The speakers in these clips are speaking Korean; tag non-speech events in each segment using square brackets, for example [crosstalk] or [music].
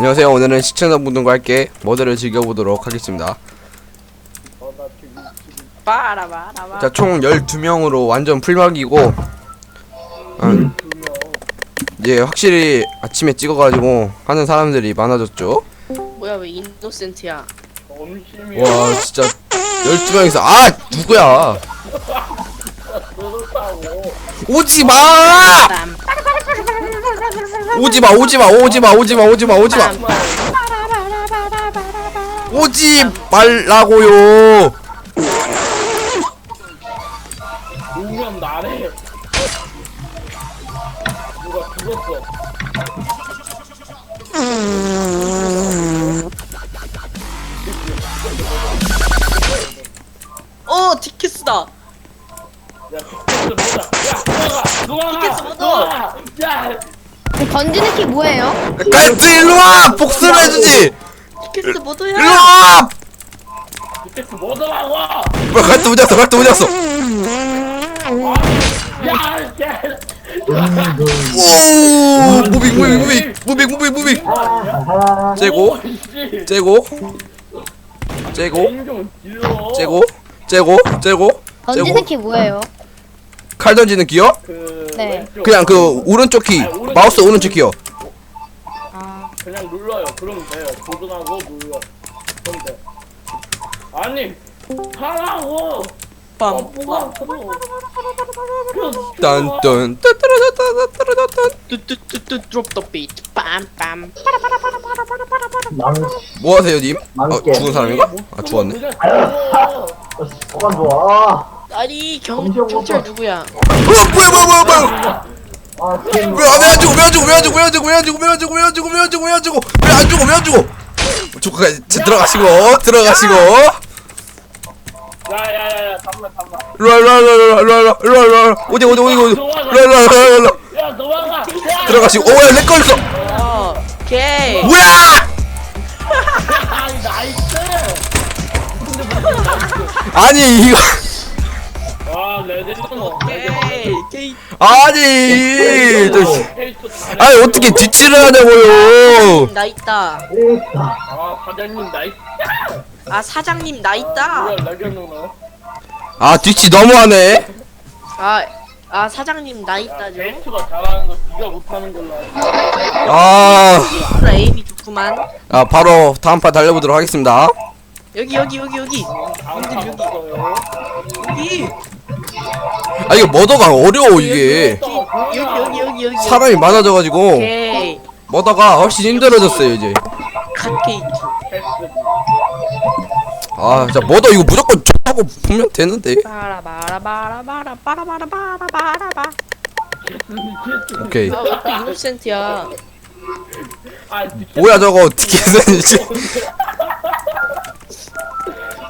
안녕하세요. 오늘은 시청자분들과 함께 모델을 즐겨보도록 하겠습니다. 어나 지금 지금 빠라바라바. 자, 총 12명으로 완전 풀막이고, 어, 두명 이제 확실히 아침에 찍어가지고 하는 사람들이 많아졌죠. 뭐야 왜 인노센트야? 와, 진짜 12명이서, 아! 누구야! 그렇다고 오지 마! 빰. 오지 마, 오지 마, 오지 마, 오지 마, 오지 마, 오지 마! 빰. 오지 말라고요! 던지는 키 뭐예요? 갈트 일로 와! 복수를 해주지! 티켓스 모드야. 일로와! 티켓스 뭐더라고 뭐야, 갈트 어디갔어, 갈트 어디갔어? 야 야 오! 무빙, 무빙, 무빙! 무빙, 무빙, 무빙! 째고, 째고, 째고, 좀 길러 째고, 째고, 째고, 던지는 키 뭐예요? 칼 던지는 기어? 그 네. 왼쪽. 그냥 그 오른쪽 키, 마우스 오른쪽 키요. 아, 그냥 눌러요 그러면 돼요 조준하고 눌러 그럼 돼 아니 하라고 아 뭐가 빰. 그럼 딴딴 따따라따따따따따 뚜뚜뚜뚜 드롭 더 비트. 빰빰. 뭐 하세요, 님? 아, 죽은 사람인가? 아, 죽었네. [laughs] 뭐가 좋아. 아니 경 검정 경찰 오빠. 누구야? 어, 뭐야, 뭐야, 뭐야, 뭐야! 아, 지금 왜안 죽어, 왜안 죽어, 왜안 죽어, 왜안 죽어, 왜안 죽어, 왜안 죽어, 왜안 죽어, 왜안 죽어, 왜안 죽어, 왜안 죽어, 왜안 죽어? 조카 들어가시고, 들어가시고. 야야야야 잠만 잠만 일로와, 일로와, 일로와, 일로와, 일로와, 일로와. 어디, 어디, 어디, 어디. 일로와, 일로와, 일로와, 일로와. 야 도망가 야 들어가시고, 오야, 렉 걸렸어. 어. 오케이. 뭐야? 아이 나이스 아니 이거 레드는. 게이. 아니 저 씨. 페이스 잘해 아니 어떻게 뒤치를 하냐고요 나 있다. 아 사장님 나이스 아 사장님 나 있다. 레드 누나 아 뒤치 너무하네 아. 아 사장님 나 있다죠. 페이스가 잘하는 거 네가 못하는 걸로 알고 아, 나 에임이 좋구만. 아 바로 다음 판 달려보도록 하겠습니다 여기 여기 여기 여기 다음 판 없어요 여기 아 이게 머더가 어려워 이게 여기 여기 여기 여기. 사람이 많아져가지고 오케이. 머더가 훨씬 힘들어졌어요 이제 갓케이크. 아 진짜 머더 이거 무조건 좋다고 보면 되는데 바라바라바라바라바라바라바라바. 오케이 아, 왜또 이노센트야? 아 뭐야 저거 [laughs] 티켓은 이제 [laughs]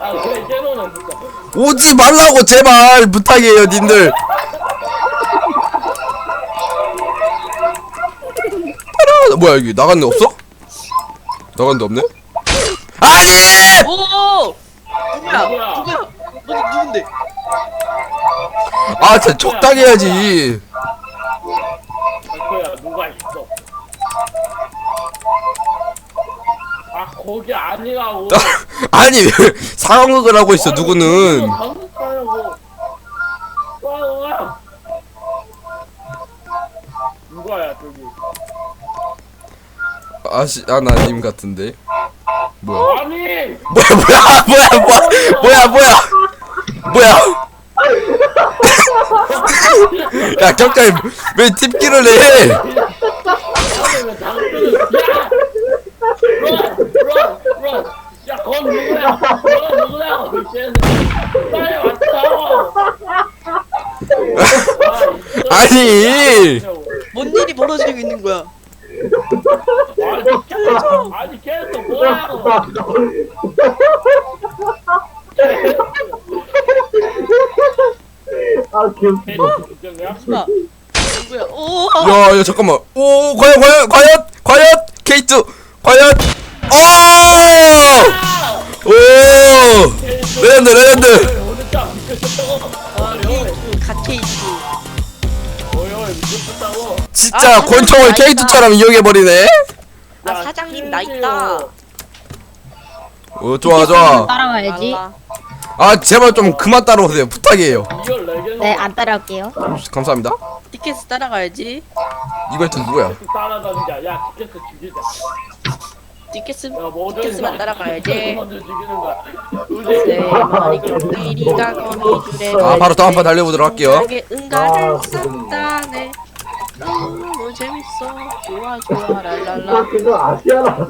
아 그래 제노는 진짜 오지 말라고 제발 부탁이에요 님들 따라- 뭐야 여기 나간 데 없어? 나간 데 없네? 아니! 오! 누구야? 누구야? 누구야? 너 누군데? 아 진짜 적당히 해야지 발코야 누가 있어 아 거기 아니라고. 아니 왜 [laughs] 상황극을 하고 있어 누구는. 방금 가려고 와 와. 누가야 저기? 아시 아나님 같은데. 뭐야? 아니 뭐야 뭐야 뭐야 뭐야 뭐야 뭐야. 야? 격자이 왜 팁기를 해 아니 왜 당근을 야 런런런 야건 누구야 건 누구야 쟤는 빨리 왔다고 아니 뭔 일이 벌어지고 있는 거야? 아니 계속 아니 계속 뭐라고 아, 귀엽다. 누가? 누구야? 오! 야, 야, 잠깐만. 오, 과연, 과연, 과연, 과연, 케이트, 과연, 오, 오, 레전드, 레전드. 오늘따 미쳤다고 아, 케이크, 갓케이크. 미쳤다고 진짜 아, 권총을 맛있다. 케이트처럼 이용해 버리네. 아 야, 사장님 나. 있다. 어 좋아 좋아 따라와야지. 말라. 아 제발 좀 그만 따라오세요 부탁이에요 이걸 레전드 네, 안 따라올게요. 감사합니다 티켓스 따라가야지. 이거 또 누구야 따라다니자 야 티켓스 죽이자 티켓스 야 뭐든 티켓스만 따라가야지. 먼저 죽이는 거야 네 머리 거미 줄에 아 바로 또한판 달려보도록 할게요 나게 응가를 아, 썼다네. 너무 재밌어. 좋아 좋아 나 랄랄라. 그거 아시아나.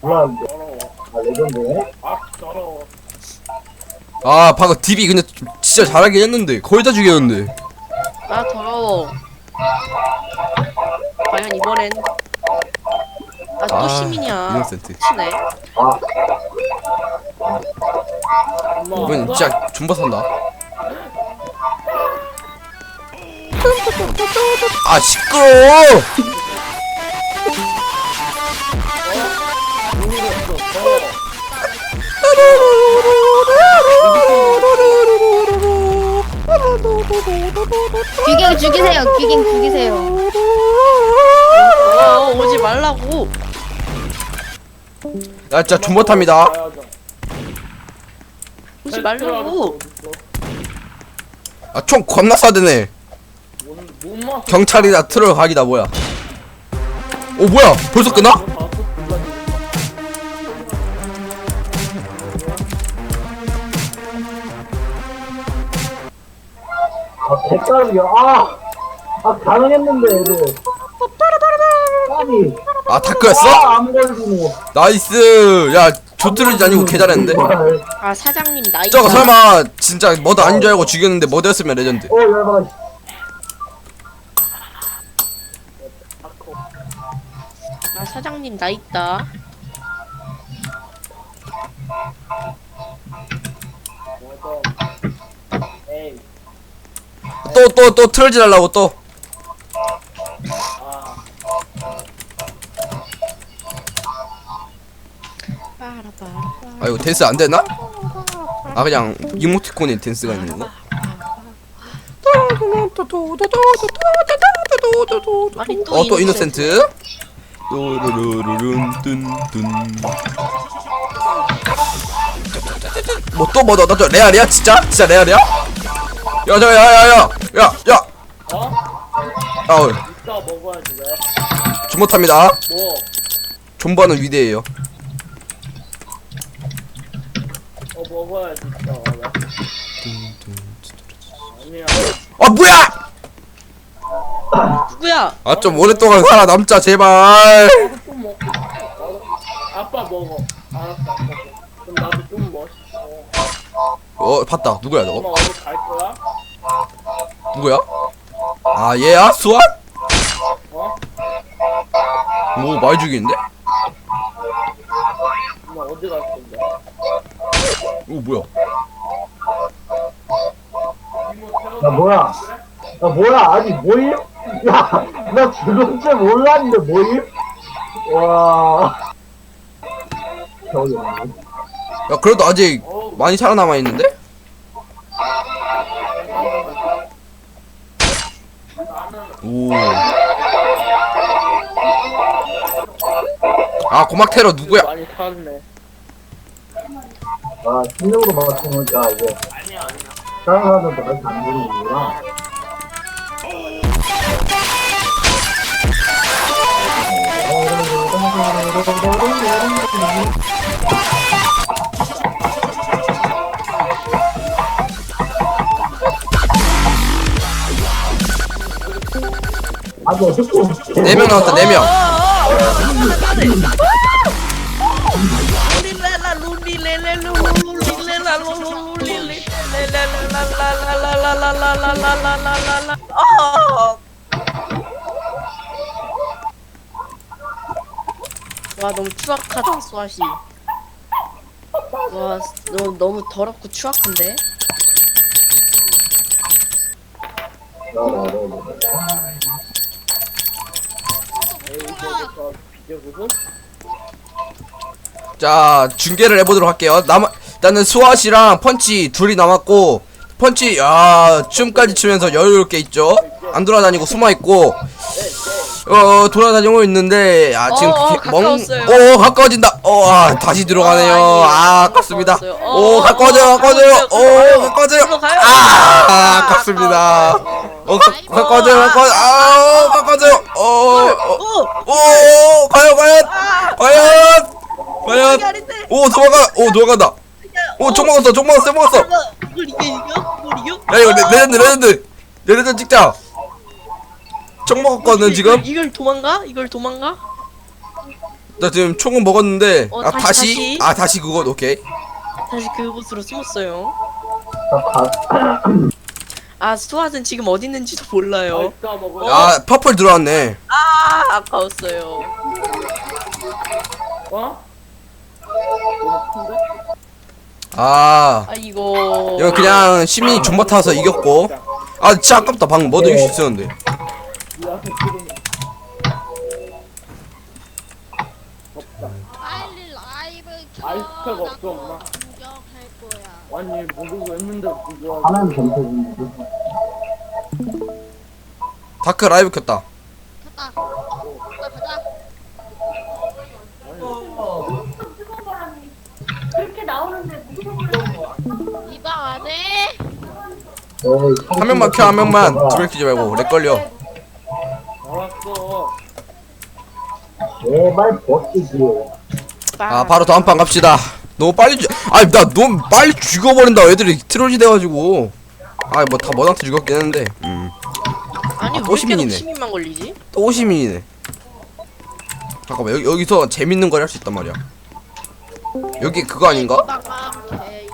몰랐는데. 아, 레전드네. 아 더러워 아 방금 딥이 근데 좀 진짜 잘하긴 했는데 거의 다 죽였는데 아 더러워. 과연 이번엔 아또 아, 시민이야. 이노센트 치네. 아, 이건 진짜 존버 산다 아 시끄러워 귀갱 죽이세요. 귀갱 죽이세요. 어 오지 말라고. 야 진짜 존버 탑니다 가야죠. 오지 말라고. 아총 겁나 쏴대네 경찰이다 트럭 각이다 뭐야 오 뭐야 벌써 끝나? 아, 백가르기야. 아! 아, 가능했는데, 애들. 까비. 아 다크였어? 아, 안. 나이스 야 조트르지 아니고 개 잘했는데 어, 아 사장님 나 있다. 저거 설마 진짜 머드 아닌 줄 알고 죽였는데 머드였으면 레전드 열받아. 아 사장님 나 있다. 또 또또 트롤질 하려고 또 아 이거 댄스 안 되나? 아 그냥 이모티콘에 댄스가 있는? 아니 또 어 또 이노센트. 또르르르른 뚠뚠 뭐또 뭐너저 레알이야 진짜? 진짜 레알이야? 야저 야야야 야야 어? 아우 이따 먹어야지 왜? 존못합니다 뭐? 존버는 위대해요 어 먹어야지 이따 왜? 아니야 아 뭐야 누구야? 아 좀 오랫동안 살아 남자 제발 나도 좀 먹고 나도 아빠 먹어 알았어 먹어 그럼 나도 좀 멋있어 어 봤다 누구야 엄마 너 어디 갈 거야? 누구야 아 얘야 수아 어? 오 많이 죽이는데 엄마 어디 갈 건데? 오 뭐야 이모 야, 뭐야. 야, 뭐야. 아니, 뭐임? 야, 나 죽은 줄 몰랐는데, 뭐임? 와. 겨우. 야 그래도 아직 많이 살아남아 있는데 오. 아 고막 테러 누구야? 많이 탔네 아, 실력으로 맞추니까 이제. 다른 사람들도 그렇게 안 되는구나. 네 명 나왔다 네 명. 와 너무 추악하다 수아씨 와 너, 너무 더럽고 추악한데? 자 중계를 해보도록 할게요. 남 일단은 수아씨랑 펀치 둘이 남았고 펀치 야 춤까지 추면서 여유롭게 있죠. 안 돌아다니고 숨어 있고 어 돌아다니고 있는데 아 지금 어, 어, 기- 멍- 가까웠어요. 어 가까워진다. 어 아, 다시 들어가네요. 아, 예. 아 아깝습니다. 가까웠어요. 오 어, 가까워져요 어, 가까워져요. 가까워져요. 오 가까워져요. 들어가요. 아 아, 아깝습니다. 어 가- 가까워져요 가까워 아 가까워져요. 어오 어, 과연 과연 과연. 과연. 이게 아닌데. 오 도망가. 오 도망간다. 오총 먹었어 총 먹었어 총 먹었어. 이걸 이겨 이겨? 이걸 이겨? 야 이거 레- 레전드 레전드. 레전드 찍자 총 먹었거든 지금 이걸 도망가? 이걸 도망가? 나 지금 총은 먹었는데 어, 아 다시, 다시 다시. 아 다시 그거 오케이 다시 그곳으로 숨었어요. 나 가, 아 수아는 지금 어디 있는지도 몰라요. 먹어요. 아 퍼플 들어왔네 아 아까웠어요. 어? 큰데? 아아 이거 이거 그냥 시민이 존버 타서 이겼고 아 진짜 아깝다 방금 뭐도 이길 수 있었는데 야, 지금 없다. 빨리 라이브 켜. 아이스크가 없어, 나도 엄마. 구경할 거야. 아니 모르고 했는데 그거 하나는 점수인데. 다크 라이브 켰다 켰다. 가자 가자. 이방 안에 한 명만 켜 한 명만 두명 키지 말고 렉 걸려 제발 버티지. 아 바로 다음 판 갑시다 너무 빨리 죽 아니 나 너무 빨리 죽어버린다 애들이 트롤이 돼가지고 아뭐다 머당트 죽었긴 했는데 음. 아니 아, 또왜 시민이네. 시민만 걸리지? 또 시민이네 잠깐만 여기, 여기서 재밌는 걸 할 수 있단 말이야 여기 그거 아닌가? 개.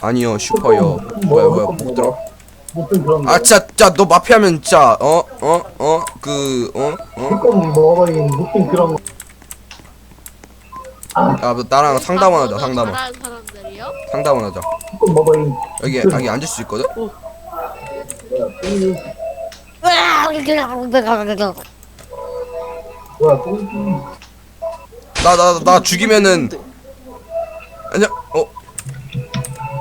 아니요 슈퍼요 뭐야 뭐야 못 들어 그런 아 진짜 진짜 너 마피아면 진짜 어 어 어 그 어 어? 조금 먹어버린 무슨 그런 거. 야, 너 나랑 상담을 하자 잘하는 사람들이요? 상담을 하자 조금 먹어버린 여기 여기 앉을 수 있거든? 뭐야. 똥이, 뭐야, 똥이. 나나 나 죽이면은 아니야 어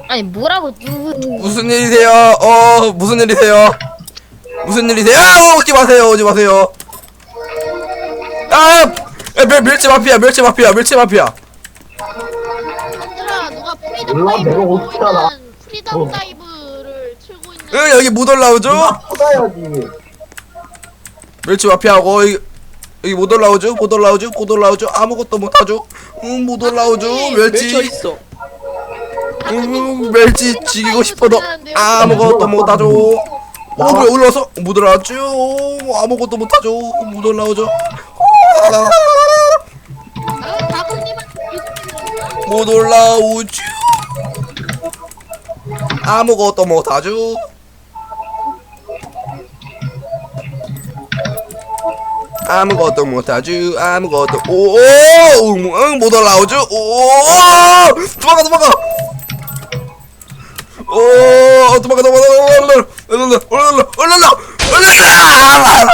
아니 뭐라고 누구 무슨 일이세요? 어 무슨 일이세요? 무슨 일이세요? 아 오지 마세요 오지 마세요. 아 야, 멸, 멸치 마피아 멸치 마피아 멸치 마피아 얘들아 누가 프리덤 몰라, 다이브 내가 어떻게 알아? 있는 프리덤 어. 다이브를 틀고 있는 응 여기 못 올라오죠? 쏟아야지. 멸치 마피아고 여기 여기 못 올라오죠? 못 올라오죠? 못 올라오죠? 아무것도 못하죠? 응못 올라오죠? 멸치 멸치 있어. 응 멸치 죽이고 싶어도 아무것도 못하죠. 어 그래 올라와서 못 올라왔죠. 아무것도 못하죠. 못 올라오죠. 아, 못 올라오죠. 아무것도 못하죠. 아무것도 못하죠. 아무것도 오못 올라오죠. 오 도망가 도망가 오 도망가 도망가 올라 올라 올라 올라 올라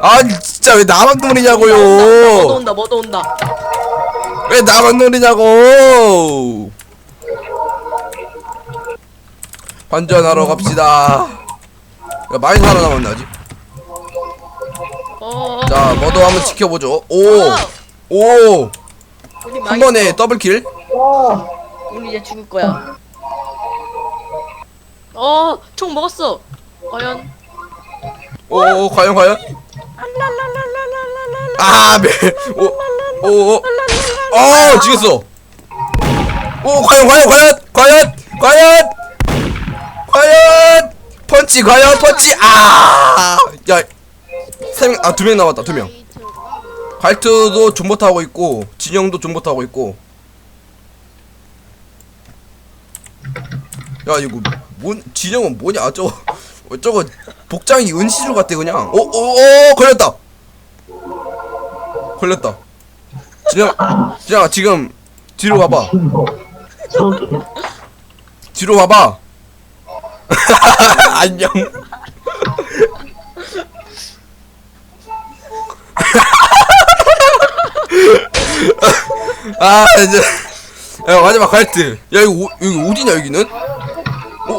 아 진짜 왜 나만 노리냐고요? 온다 뭐도 온다. 왜 나만 노리냐고? 반전하러 갑시다. 야, 많이 살아남았네 아직. 어. 자 뭐도 한번 지켜보죠. 어, 오오한 우리 망했어. 번에 더블킬? 와, 우리 이제 죽을 거야. 어, 총 먹었어. 과연? 오 과연 과연? 아 매 오 오 오. 어 죽였어. 오 과연 과연 과연 과연 과연. 과연. 펀치 과연 펀치. 아 야 세명아두 명 남았다 두명. 발트도 존버 타고 있고 진영도 존버 타고 있고 야 이거 뭔 진영은 뭐냐? 저거 어, 저거 복장이 은시주 같아 그냥. 오오오 걸렸다. 걸렸다. 진영 진영아 지금 뒤로 와봐. 뒤로 와봐. [laughs] 안녕. [laughs] 아 이제 야 마지막 갈트. 야 이거 오, 여기 어디냐 여기는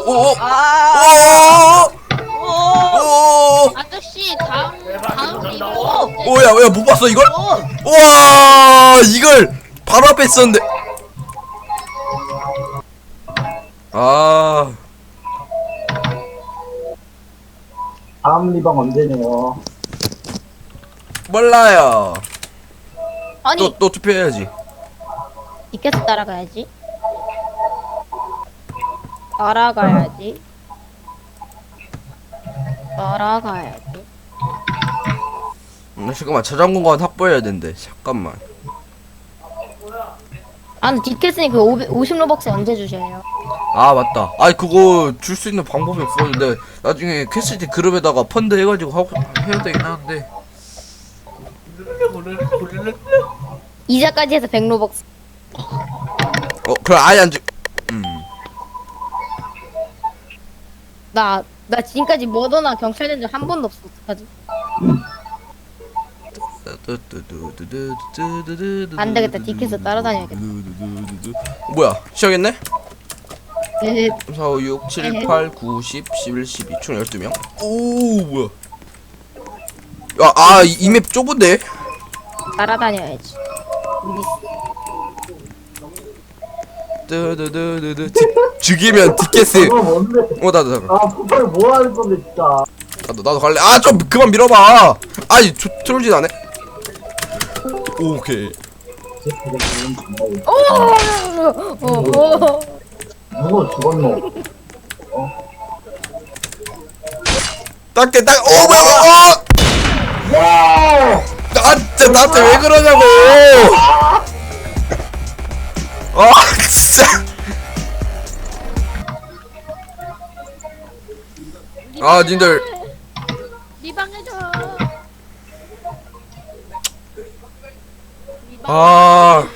오오오. 아, 오오오. 오, 오오오 안돼 아니 다음 다음 리뷰 언제? 오야 야못 봤어 이걸? 우와 이걸 바로 앞에 있었는데. 아. 다음 리방 언제네요? 몰라요. 아니. 또또 투표해야지. 디켓스 따라가야지 따라가야지. 따라가야지. 음, 잠깐만 저장공간 확보해야 된대. 잠깐만. 아 근데 디켓스니 그 500, 50 로벅스 언제 주셔요? 아 맞다. 아니 그거 줄 수 있는 방법이 없었는데 나중에 캐시티 그룹에다가 펀드 해가지고 하고 해야 되긴 하는데. 이자까지 해서 100 로벅스. 어 그럼 아예 안 주 음 나, 나 지금까지 뭐더나 경찰 된 적 한 번도 없어 어떡하지? 안 되겠다, 디켓을 따라다녀야겠다. 뭐야 시작했네? 네, 3, 4, 5, 6, 7, 8, 9, 10, 11, 12, 총 12명? 오, 뭐야. 야, 아, 이 맵 좁은데? 따라다녀야지 디- 죽이면 디켓스. 그거 뭔데? 어, 나도, 나도, 아, 폭발 뭐 하는 건데, 진짜. 나도, 나도 갈래. 아, 좀 그만 밀어봐. 아니, 저, 안 해? 오케이. 어, 어. 누구 죽었노? 딱게, 딱, 오, 뭐야, 어! 야! 나, 진짜, 나한테 왜 그러냐고! 아, [laughs] 진짜. 아, 님들. 리방해줘. 아.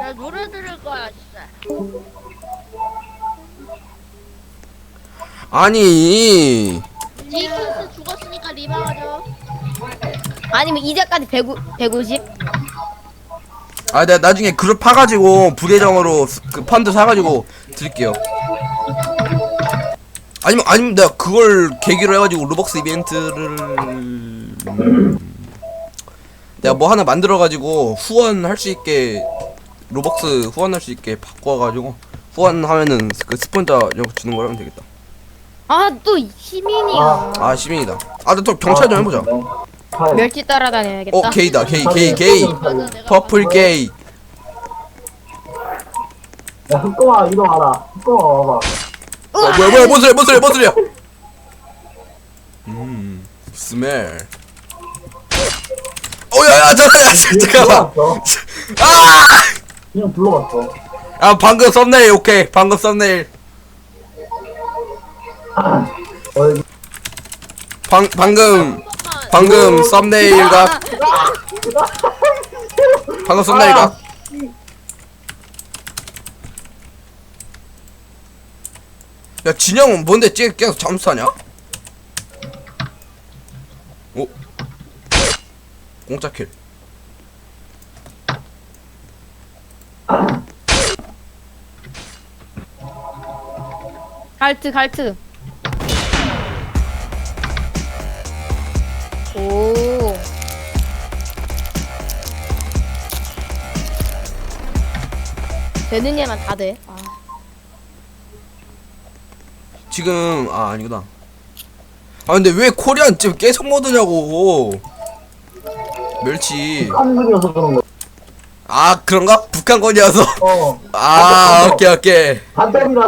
나 노래 들을 거야 진짜. 아니. 디켓스 죽었으니까 리방하죠. 아니면 이자까지 150, 150? 아, 내가 나중에 그룹 파가지고 부계정으로 스- 그 펀드 사가지고 드릴게요. 아니면 아니면 내가 그걸 계기로 해가지고 로벅스 이벤트를 음, 내가 뭐 하나 만들어가지고 후원할 수 있게 로벅스 후원할 수 있게 바꿔가지고 후원하면은 그 스폰서 주는 거라면 되겠다. 아 또 시민이야 아 시민이다. 아, 나 또 경찰 좀 해보자. 팔. 멸치 따라다녀야겠다 어 게이다 게이 게이 게이. 퍼플 게이. 야, 흑검아, 이리 와라. 흑검아, 와봐. 어 뭐야 뭐야 뭔 소리야 뭔 소리야 뭔 소리야 음 스멜 어야야 잠깐만 잠깐만 불러왔어. 아! 그냥 불러왔어. 아 방금 썸네일 오케이 방금 썸네일 어, 여기. 방 방금. 방금 썸네일각 방금 썸네일각 야 진영은 뭔데 쟤 계속 잠수하냐? 오. 공짜 킬. 갈트 갈트 되는 일만 다 돼 아. 지금 아 아니구나. 아 근데 왜 코리안 지금 계속 모드냐고. 멸치. 한국이어서 그런 거. 아 그런가? 북한 건이어서. 어. 아 오케이 오케이. 반대이라서